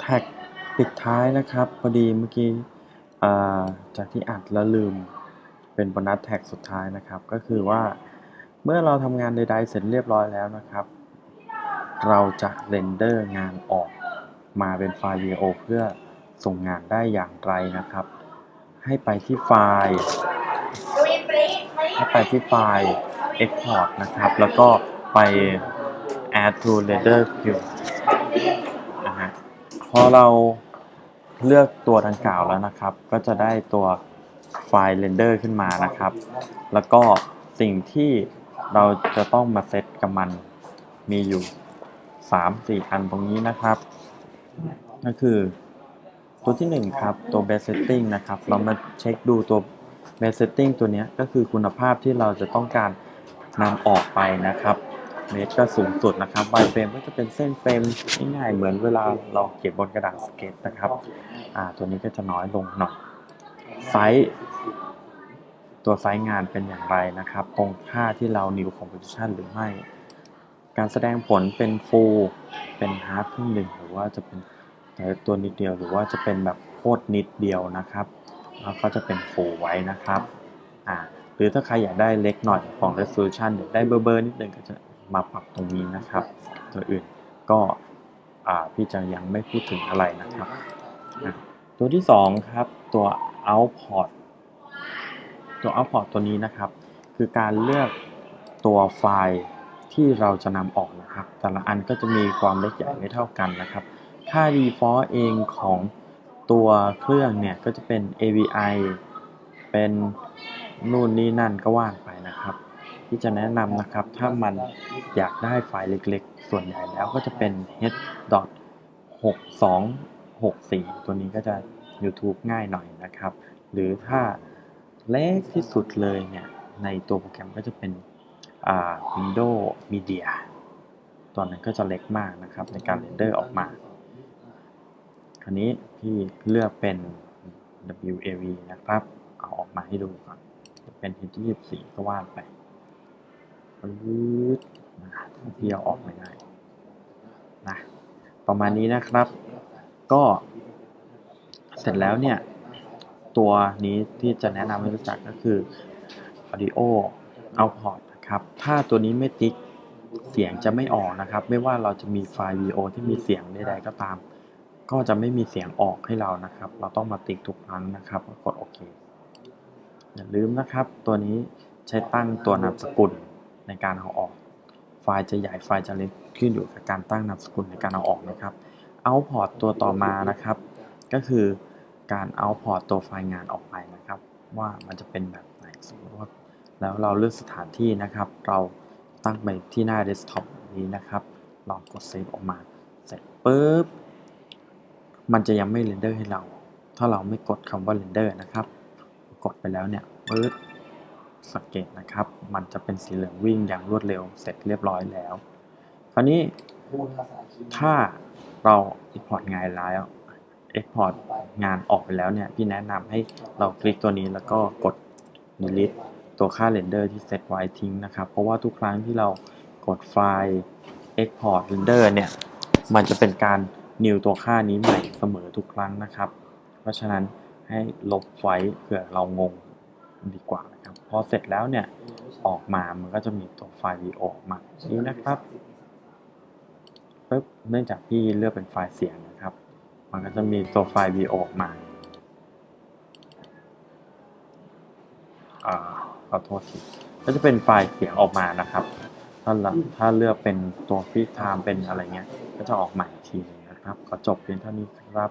แท็กปิดท้ายนะครับพอดีเมื่อกี้อ่าจากที่อัดแล้วลืมเป็นโบนัสแท็กสุดท้ายนะครับ ก็คือว่าเมื่อเราทำงานใดๆเสร็จเรียบร้อยแล้วนะครับ เราจะเรนเดอร์งานออกมาเป็นไฟล์วิดีโอเพื่อส่งงานได้อย่างไรนะครับ ให้ไปที่ไฟล์ ให้ไปที่ไฟล์ export นะครับ แล้วก็ไป add to render view นะฮะพอเราเลือกตัวดังกล่าวแล้วนะครับ ก็จะได้ตัวไฟล์ render ขึ้นมานะครับ แล้วก็สิ่งที่เราจะต้องมาเซตกับมันมีอยู่ 3-4 อันตรงนี้นะครับ ก็คือตัวที่ 1 ครับ ตัว base setting นะครับ เรามาเช็คดูตัว base setting ตัวนี้ก็คือคุณภาพที่เราจะต้องการ นำออกไปนะครับเมตรก็สูงสุดนะครับไวเฟรมก็จะเป็นเส้นเฟรมง่ายๆเหมือนเวลาเราเขียนบนกระดาษสเก็ตนะครับอ่าตัวนี้ก็จะน้อยลงหน่อยไซส์ตัวไซส์งานเป็นอย่างไรนะครับคงค่าที่เรา new composition หรือไม่ การแสดงผลเป็น full เป็น half ครึ่งหนึ่งหรือว่าจะเป็นแต่ตัวนิดเดียวหรือว่าจะเป็นแบบโคตรนิดเดียวนะครับแล้วก็จะเป็น full ไว้นะครับอ่า หรือถ้าใครอยากได้เล็กหน่อยของ resolution อยากได้เบอร์เบอร์นิดนึงก็จะมาปรับตรงนี้นะครับ ตัวอื่นก็พี่จะยังไม่พูดถึงอะไรนะครับ ตัวที่ 2 ครับ ตัว output ตัว output ตัวนี้นะครับ คือการเลือกตัวไฟล์ที่เราจะนำออกนะครับ แต่ละอันก็จะมีความเล็กใหญ่ไม่เท่ากันนะครับ ค่า default เองของตัวเครื่องเนี่ยก็จะเป็น AVI เป็น นู่นนี่นั่นก็ว่างไปนะครับ ที่จะแนะนำนะครับถ้ามันอยากได้ไฟล์เล็กๆ ส่วนใหญ่แล้วก็จะเป็น h.6264 ตัวนี้ก็จะ YouTube ง่ายหน่อยนะครับ หรือถ้าเล็กที่สุดเลยเนี่ยในตัวโปรแกรมก็จะเป็น Windows Media ตัวนั้นก็จะเล็กมากนะครับในการเรนเดอร์ออกมา คราวนี้พี่เลือกเป็น WAV นะครับ เอาออกมาให้ดูก่อน จะเป็น H24 ก็ว่าไปปื๊ดนะพี่เอออกไม่ได้นะประมาณนี้นะครับ ก็ เสร็จแล้วเนี่ย ตัวนี้ที่จะแนะนำให้รู้จักก็คือ Audio Output นะครับ ถ้าตัวนี้ไม่ติ๊กเสียงจะไม่ออกนะครับ ไม่ว่าเราจะมีไฟล์วิดีโอที่มีเสียงใดๆก็ตาม ก็จะไม่มีเสียงออกให้เรานะครับ เราต้องมาติ๊กทุกครั้งนะครับ กดโอเค อย่าลืมนะครับ ตัวนี้ใช้ตั้งตัวนามสกุลในการเอาออก ไฟล์จะใหญ่ไฟล์จะเล็กขึ้นอยู่กับการตั้งนามสกุลในการเอาออกนะครับ Output ตัวต่อมานะครับ ก็คือการ Output ตัวไฟล์งานออกไปนะครับ ว่ามันจะเป็นแบบไหนสมมติว่าแล้วเราเลือกสถานที่นะครับ เราตั้งไปที่หน้า Desktop นี้นะครับลองกด Save ออกมาเสร็จปุ๊บมันจะยังไม่เรนเดอร์ให้เรา ถ้าเราไม่กดคำว่าเรนเดอร์นะครับ กดไปแล้วเนี่ยปึ๊บสังเกตนะครับ มันจะเป็นสีเหลืองวิ่งอย่างรวดเร็วเสร็จเรียบร้อยแล้ว คราวนี้ถ้าเรา Export งานแล้ว Export งานออกไปแล้วเนี่ย พี่แนะนำให้เราคลิกตัวนี้แล้วก็กด delete ตัวค่าเรนเดอร์ที่เซตไว้ทิ้งนะครับ เพราะว่าทุกครั้งที่เรากดไฟล์ Export Render เนี่ย มันจะเป็นการ new ตัวค่านี้ใหม่เสมอทุกครั้งนะครับ เพราะฉะนั้น ให้ลบไว้เผื่อเรางงดีกว่านะครับพอเสร็จแล้วเนี่ยออกมามันก็จะมีตัวไฟล์วีโอออกมานี้นะครับปึ๊บเนื่องจากพี่เลือกเป็นไฟล์เสียงนะครับ มันก็จะมีตัวไฟล์วีโอออกมาอ่าขอโทษทีก็จะเป็นไฟล์เสียงออกมานะครับถ้าเราถ้าเลือกเป็นตัวฟีดไทม์เป็นอะไรเงี้ย ก็จะออกใหม่อีกทีหนึงนะครับขอจบเพียงเท่านี้ครับ